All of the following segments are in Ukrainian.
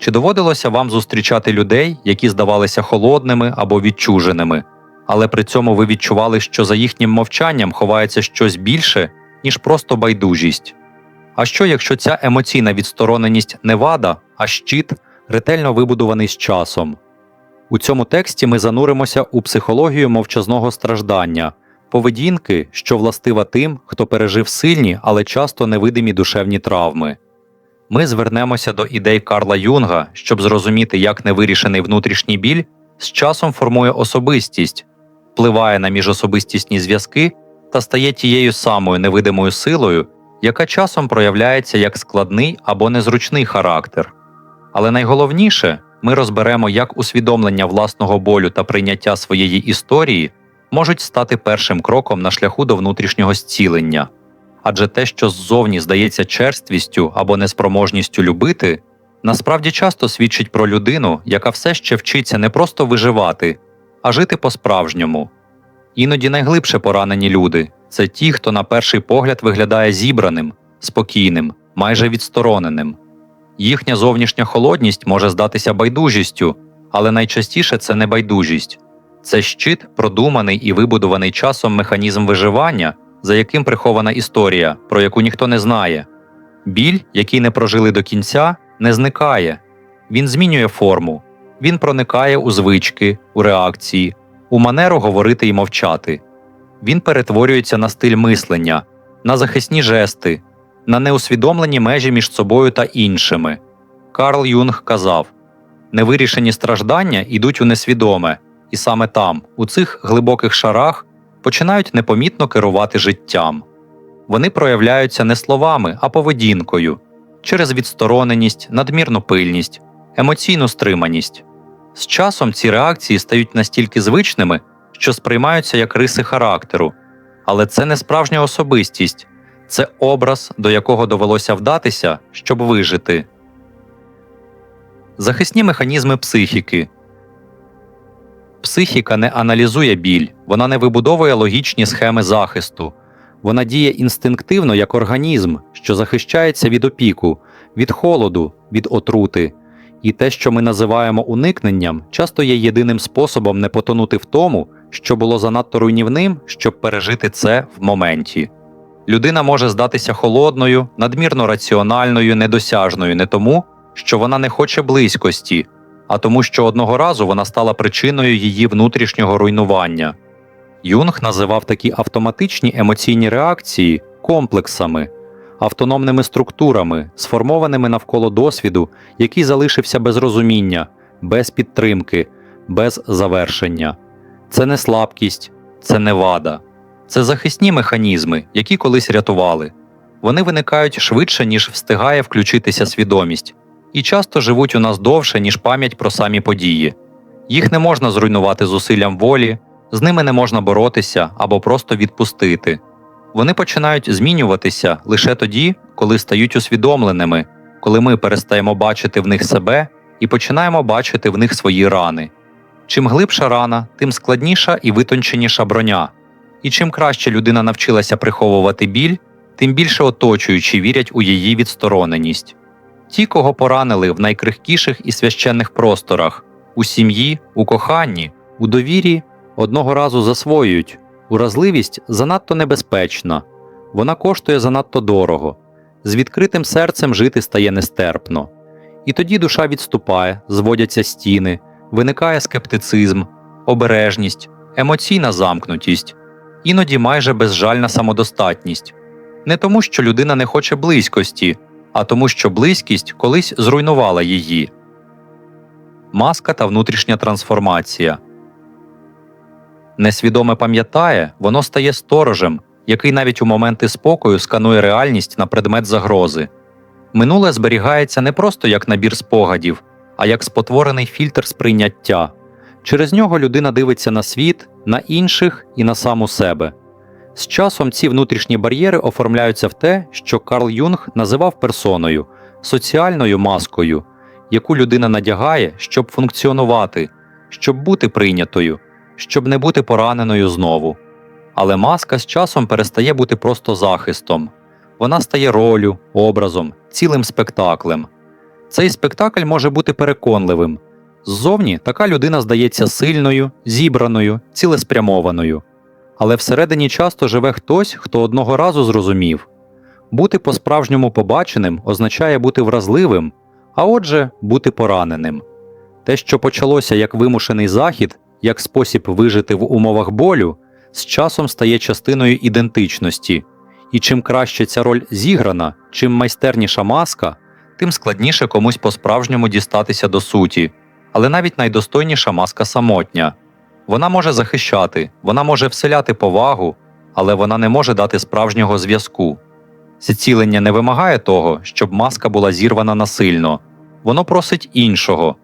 Чи доводилося вам зустрічати людей, які здавалися холодними або відчуженими, але при цьому ви відчували, що за їхнім мовчанням ховається щось більше, ніж просто байдужість? А що, якщо ця емоційна відстороненість не вада, а щит, ретельно вибудований з часом? У цьому тексті ми зануримося у психологію мовчазного страждання, поведінки, що властива тим, хто пережив сильні, але часто невидимі душевні травми. Ми звернемося до ідей Карла Юнга, щоб зрозуміти, як невирішений внутрішній біль з часом формує особистість, впливає на міжособистісні зв'язки та стає тією самою невидимою силою, яка часом проявляється як складний або незручний характер. Але найголовніше, ми розберемо, як усвідомлення власного болю та прийняття своєї історії можуть стати першим кроком на шляху до внутрішнього зцілення. Адже те, що ззовні здається черствістю або неспроможністю любити, насправді часто свідчить про людину, яка все ще вчиться не просто виживати, а жити по-справжньому. Іноді найглибше поранені люди це ті, хто на перший погляд виглядає зібраним, спокійним, майже відстороненим. Їхня зовнішня холодність може здатися байдужістю, але найчастіше це не байдужість. Це щит, продуманий і вибудований часом механізм виживання, за яким прихована історія, про яку ніхто не знає. Біль, який не прожили до кінця, не зникає. Він змінює форму, він проникає у звички, у реакції, у манеру говорити і мовчати. Він перетворюється на стиль мислення, на захисні жести, на неусвідомлені межі між собою та іншими. Карл Юнг казав невирішені страждання йдуть у несвідоме, і саме там, у цих глибоких шарах, починають непомітно керувати життям. Вони проявляються не словами, а поведінкою через відстороненість, надмірну пильність, емоційну стриманість. З часом ці реакції стають настільки звичними, що сприймаються як риси характеру, але це не справжня особистість, це образ, до якого довелося вдатися, щоб вижити. Захисні механізми психіки Психіка не аналізує біль, вона не вибудовує логічні схеми захисту. Вона діє інстинктивно як організм, що захищається від опіку, від холоду, від отрути. І те, що ми називаємо уникненням, часто є єдиним способом не потонути в тому, що було занадто руйнівним, щоб пережити це в моменті. Людина може здатися холодною, надмірно раціональною, недосяжною не тому, що вона не хоче близькості, а тому, що одного разу вона стала причиною її внутрішнього руйнування. Юнг називав такі автоматичні емоційні реакції комплексами, автономними структурами, сформованими навколо досвіду, який залишився без розуміння, без підтримки, без завершення. Це не слабкість, це не вада, це захисні механізми, які колись рятували. Вони виникають швидше, ніж встигає включитися свідомість, і часто живуть у нас довше, ніж пам'ять про самі події. Їх не можна зруйнувати зусиллям волі, з ними не можна боротися або просто відпустити. Вони починають змінюватися лише тоді, коли стають усвідомленими, коли ми перестаємо бачити в них себе і починаємо бачити в них свої рани. Чим глибша рана, тим складніша і витонченіша броня. І чим краще людина навчилася приховувати біль, тим більше оточуючі вірять у її відстороненість. Ті, кого поранили в найкрихкіших і священних просторах, у сім'ї, у коханні, у довірі, одного разу засвоюють уразливість занадто небезпечна, вона коштує занадто дорого, з відкритим серцем жити стає нестерпно. І тоді душа відступає, зводяться стіни, виникає скептицизм, обережність, емоційна замкнутість, іноді майже безжальна самодостатність. Не тому, що людина не хоче близькості, а тому, що близькість колись зруйнувала її. Маска та внутрішня трансформація. Несвідоме пам'ятає, воно стає сторожем, який навіть у моменти спокою сканує реальність на предмет загрози. Минуле зберігається не просто як набір спогадів, а як спотворений фільтр сприйняття. Через нього людина дивиться на світ, на інших і на саму себе. З часом ці внутрішні бар'єри оформляються в те, що Карл Юнг називав персоною, соціальною маскою, яку людина надягає, щоб функціонувати, щоб бути прийнятою, щоб не бути пораненою знову. Але маска з часом перестає бути просто захистом, вона стає ролю, образом, цілим спектаклем. Цей спектакль може бути переконливим. Ззовні така людина здається сильною, зібраною, цілеспрямованою. Але всередині часто живе хтось, хто одного разу зрозумів бути по-справжньому побаченим означає бути вразливим, а отже, бути пораненим. Те, що почалося як вимушений захід, як спосіб вижити в умовах болю, з часом стає частиною ідентичності, і чим краще ця роль зіграна, чим майстерніша маска, тим складніше комусь по-справжньому дістатися до суті. Але навіть найдостойніша маска самотня. Вона може захищати, вона може вселяти повагу, але вона не може дати справжнього зв'язку. Зцілення не вимагає того, щоб маска була зірвана насильно, воно просить іншого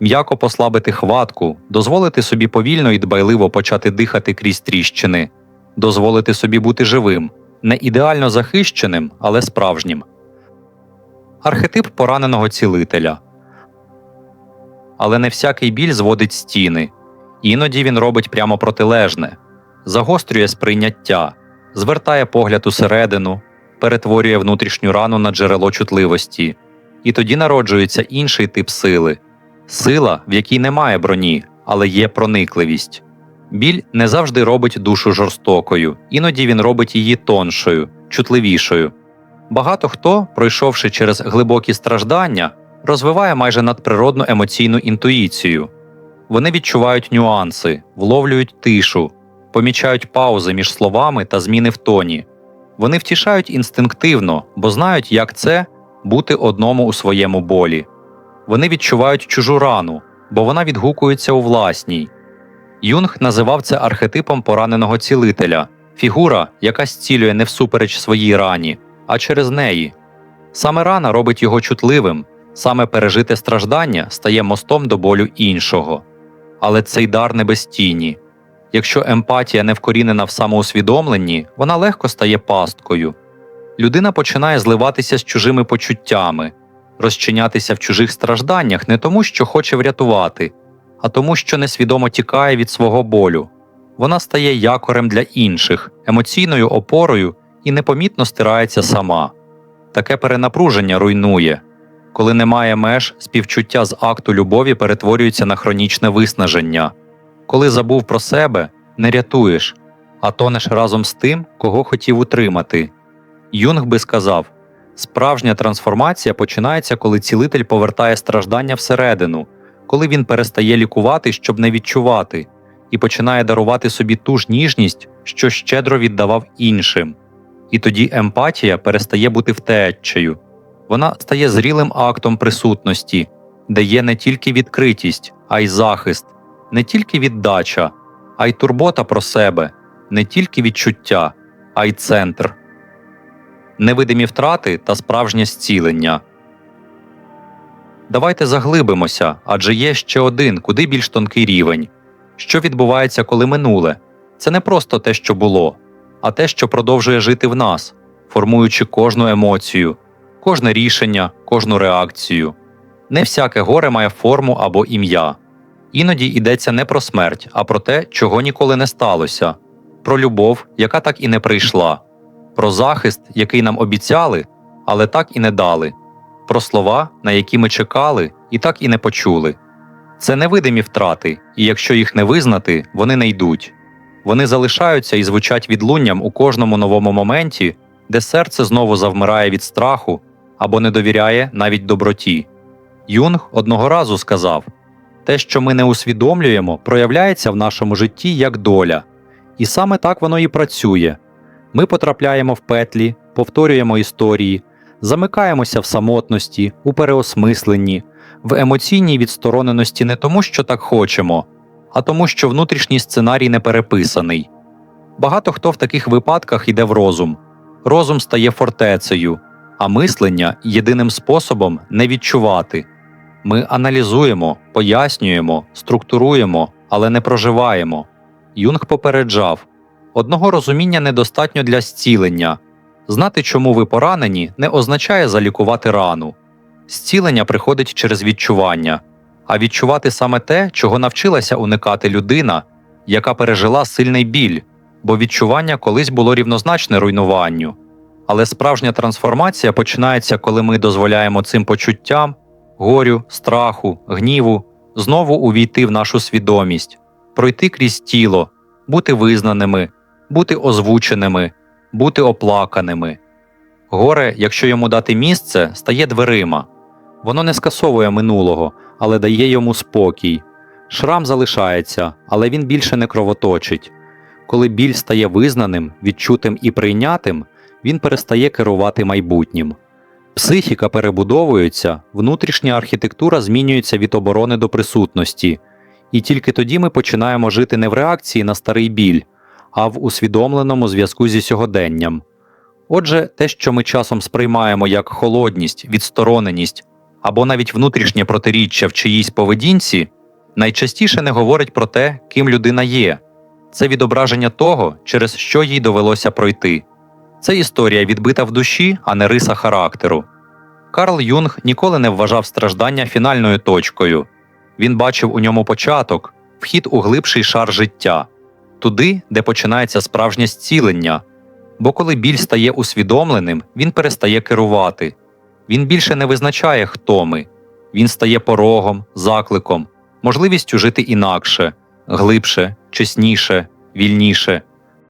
м'яко послабити хватку, дозволити собі повільно і дбайливо почати дихати крізь тріщини, дозволити собі бути живим, не ідеально захищеним, але справжнім. Архетип пораненого цілителя. Але не всякий біль зводить стіни, іноді він робить прямо протилежне, загострює сприйняття, звертає погляд усередину, перетворює внутрішню рану на джерело чутливості, і тоді народжується інший тип сили сила, в якій немає броні, але є проникливість. Біль не завжди робить душу жорстокою, іноді він робить її тоншою, чутливішою. Багато хто, пройшовши через глибокі страждання, розвиває майже надприродну емоційну інтуїцію. Вони відчувають нюанси, вловлюють тишу, помічають паузи між словами та зміни в тоні. Вони втішають інстинктивно, бо знають, як це бути одному у своєму болі. Вони відчувають чужу рану, бо вона відгукується у власній. Юнг називав це архетипом пораненого цілителя, фігура, яка зцілює не всупереч своїй рані, а через неї. Саме рана робить його чутливим, саме пережите страждання стає мостом до болю іншого. Але цей дар не без тіні. Якщо емпатія не вкорінена в самоусвідомленні, вона легко стає пасткою. Людина починає зливатися з чужими почуттями, розчинятися в чужих стражданнях не тому, що хоче врятувати, а тому, що несвідомо тікає від свого болю. Вона стає якорем для інших, емоційною опорою і непомітно стирається сама. Таке перенапруження руйнує. Коли немає меж, співчуття з акту любові перетворюється на хронічне виснаження. Коли забув про себе, не рятуєш, а тонеш разом з тим, кого хотів утримати. Юнг би сказав справжня трансформація починається, коли цілитель повертає страждання всередину, коли він перестає лікувати, щоб не відчувати, і починає дарувати собі ту ж ніжність, що щедро віддавав іншим. І тоді емпатія перестає бути втечею. Вона стає зрілим актом присутності, де є не тільки відкритість, а й захист, не тільки віддача, а й турбота про себе, не тільки відчуття, а й центр, невидимі втрати та справжнє зцілення. Давайте заглибимося, адже є ще один, куди більш тонкий рівень. Що відбувається, коли минуле? Це не просто те, що було, а те, що продовжує жити в нас, формуючи кожну емоцію, кожне рішення, кожну реакцію. Не всяке горе має форму або ім'я. Іноді йдеться не про смерть, а про те, чого ніколи не сталося, про любов, яка так і не прийшла, про захист, який нам обіцяли, але так і не дали, про слова, на які ми чекали і так і не почули. Це невидимі втрати, і якщо їх не визнати, вони не йдуть. Вони залишаються і звучать відлунням у кожному новому моменті, де серце знову завмирає від страху або не довіряє навіть доброті. Юнг одного разу сказав те, що ми не усвідомлюємо, проявляється в нашому житті як доля, і саме так воно і працює. Ми потрапляємо в петлі, повторюємо історії, замикаємося в самотності, у переосмисленні, в емоційній відстороненості не тому, що так хочемо, а тому, що внутрішній сценарій не переписаний. Багато хто в таких випадках йде в розум. Розум стає фортецею, а мислення єдиним способом не відчувати. Ми аналізуємо, пояснюємо, структуруємо, але не проживаємо. Юнг попереджав одного розуміння недостатньо для зцілення. Знати, чому ви поранені, не означає залікувати рану. Зцілення приходить через відчування, а відчувати саме те, чого навчилася уникати людина, яка пережила сильний біль, бо відчування колись було рівнозначне руйнуванню. Але справжня трансформація починається, коли ми дозволяємо цим почуттям горю, страху, гніву знову увійти в нашу свідомість, пройти крізь тіло, бути визнаними, бути озвученими, бути оплаканими. Горе, якщо йому дати місце, стає дверима. Воно не скасовує минулого, але дає йому спокій. Шрам залишається, але він більше не кровоточить. Коли біль стає визнаним, відчутим і прийнятим, він перестає керувати майбутнім. Психіка перебудовується, внутрішня архітектура змінюється від оборони до присутності, і тільки тоді ми починаємо жити не в реакції на старий біль, а в усвідомленому зв'язку зі сьогоденням. Отже, те, що ми часом сприймаємо як холодність, відстороненість або навіть внутрішнє протиріччя в чиїсь поведінці, найчастіше не говорить про те, ким людина є. Це відображення того, через що їй довелося пройти. Це історія відбита в душі, а не риса характеру. Карл Юнг ніколи не вважав страждання фінальною точкою. Він бачив у ньому початок, вхід у глибший шар життя, туди, де починається справжнє зцілення. Бо коли біль стає усвідомленим, він перестає керувати. Він більше не визначає, хто ми. Він стає порогом, закликом, можливістю жити інакше, глибше, чесніше, вільніше.